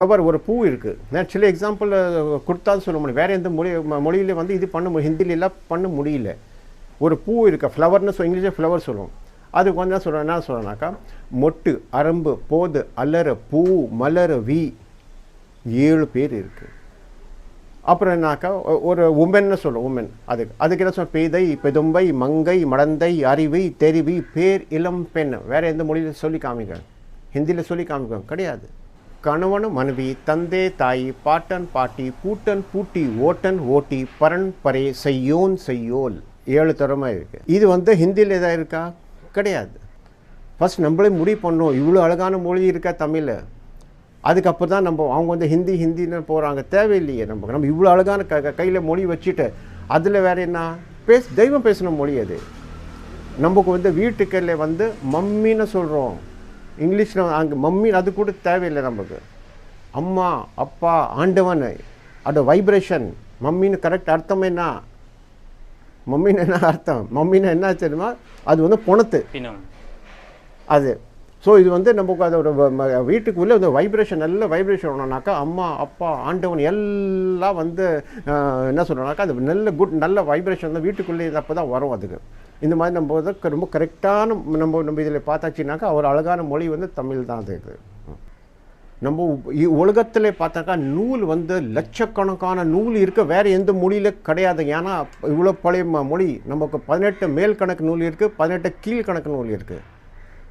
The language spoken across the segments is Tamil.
ஃப்ளவர் ஒரு பூ இருக்குது நான் சில எக்ஸாம்பிள் கொடுத்தாலும் சொல்ல முடியும். வேறு எந்த மொழி மொழியில் வந்து இது பண்ண முடியும் ஹிந்தில பண்ண முடியல. ஒரு பூ இருக்குது ஃப்ளவர்னு சொல் இங்கிலீஷில் ஃப்ளவர் சொல்லுவோம். அது கொஞ்சம் சொல்கிறேன் என்ன சொல்கிறேன்னாக்கா மொட்டு அரம்பு போது அலற பூ மலர வி ஏழு பேர் இருக்குது அப்புறம் என்னாக்கா ஒரு உமென்னு சொல்லுவோம் உமன் அதுக்கு அதுக்கு என்ன சொல்ல பேதை பெதும்பை மங்கை மடந்தை அறிவை தெரிவி பேர் இளம் பெண். வேறு எந்த மொழியில் சொல்லி காமிக்க ஹிந்தியில் சொல்லி காமிக்க கிடையாது. கணவன் மனைவி தந்தை தாய் பாட்டன் பாட்டி பூட்டன் பூட்டி ஓட்டன் ஓட்டி பரன் பரே செய்யோன் செய்யோல். ஏழு தரமாக இருக்கு. இது வந்து ஹிந்தியில் எதாவது இருக்கா? கிடையாது. ஃபஸ்ட் நம்மளே முடிவு பண்ணோம். இவ்வளோ அழகான மொழி இருக்கா தமிழில்? அதுக்கப்புறம் தான் நம்ம அவங்க வந்து ஹிந்தி ஹிந்தின்னு போகிறாங்க தேவையில்லையே நம்ம நம்ம இவ்வளோ அழகான க கையில் மொழி வச்சுட்டு அதில் வேறு என்ன? பேஸ் தெய்வம் பேசின மொழி அது. நமக்கு வந்து வீட்டுக்கல்ல வந்து மம்மின்னு சொல்கிறோம் இங்கிலீஷில் அங்கே மம்மி அது கூட தேவையில்லை நமக்கு. அம்மா அப்பா ஆண்டவன் அது வைப்ரேஷன் மம்மின்னு கரெக்ட் அர்த்தம் என்ன? மம்மின்னு என்ன அர்த்தம்? மம்மின்னு என்ன தெரியுமா? அது வந்து பொணத்து. அது. ஸோ இது வந்து நமக்கு அதோட வீட்டுக்குள்ளே இந்த வைப்ரேஷன் நல்ல வைப்ரேஷன் வரணும்னாக்கா அம்மா அப்பா ஆண்டவன் எல்லாம் வந்து என்ன சொல்கிறோம்னாக்கா அது நல்ல குட் நல்ல வைப்ரேஷன் வந்து வீட்டுக்குள்ளே அப்போ தான் வரும் அதுக்கு. இந்த மாதிரி நம்ம வந்து க- ரொம்ப கரெக்டான நம்ம நம்ம இதில் பார்த்தாச்சுனாக்கா ஒரு அழகான மொழி வந்து தமிழ் தான் அது. இது. நம்ம உலகத்தில் உலகத்திலே பார்த்தாக்கா நூல் வந்து லட்சக்கணக்கான நூல் இருக்க. வேறு எந்த மொழியில் கிடையாது. ஏன்னா இவ்வளோ பழைய ம- மொழி. நமக்கு பதினெட்டு மேல் கணக்கு நூல் இருக்குது பதினெட்டு கீழ் கணக்கு நூல் இருக்குது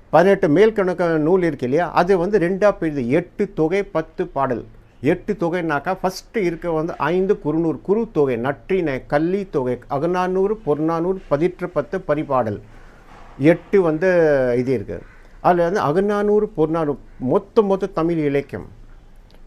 பதினெட்டு மேல் கணக்கு நூல் இருக்கு இல்லையா? அது வந்து ரெண்டாக பிரிது எட்டு தொகை பத்து பாடல். எட்டு தொகைனாக்கா ஃபஸ்ட்டு இருக்க வந்து ஐந்து குறுநூறு குறு தொகை நற்றினை கள்ளி தொகை அகநானூறு பொருநானூறு பதிற்று பத்து பரிபாடல். எட்டு வந்து இது இருக்குது அதில் வந்து அகநானூறு பொருநானூறு மொத்த மொத்த தமிழ் இலக்கியம்.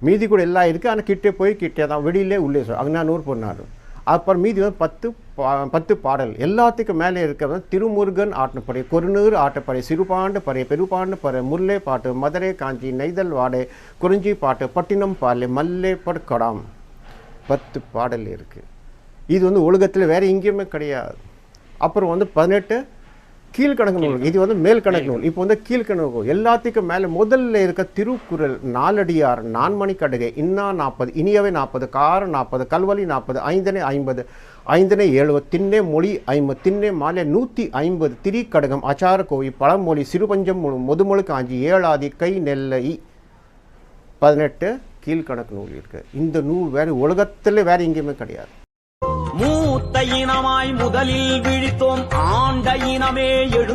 மீதி கூட எல்லாம் இருக்குது ஆனால் கிட்டே போய் கிட்டே தான் வெளியிலே உள்ளே சொல் அகநானூறு பொருநானூறு அப்புறம் மீதி வந்து பத்து பா- பத்து பாடல். எல்லாத்துக்கும் மேலே இருக்கிறது திருமுருகன் ஆட்டப்படை கொருநூறு ஆட்டப்படை சிறுபாண்டு பறை பெருபாண்டு பறை முல்லை பாட்டு மதுரை காஞ்சி நெய்தல் வாடை குறிஞ்சி பாட்டு பட்டினம் பாலை மல்லே படுக்கடாம் பத்து பாடல் இருக்குது இது வந்து உலகத்தில் வேறு எங்கேயுமே கிடையாது. அப்புறம் வந்து பதினெட்டு கீழ்கணக்கு நூல். இது வந்து மேல் கணக்கு நூல் இப்போ வந்து கீழ்கணக்கு. எல்லாத்துக்கும் மேலே முதல்ல இருக்க திருக்குறள் நாலடியார் நான்மணி கடுகை இன்னா நாற்பது இனியவை நாற்பது காரம் நாற்பது கல்வழி நாற்பது ஐந்தனை ஐம்பது ஐந்தனை எழுபது திண்ணே மொழி ஐம்பது திண்ணே மாலை நூற்றி ஐம்பது திரிக்கடகம் அச்சார கோவி பழமொழி சிறுபஞ்சம் முதுமொழி காஞ்சி ஏழாதி கை நெல்லை பதினெட்டு கீழ்கணக்கு நூல் இருக்கு. இந்த நூல் வேறு உலகத்தில் வேறு எங்கேயுமே கிடையாது. மூத்த இனமாய் முதலில் விழித்தோம். ஆண்ட இனமே எழு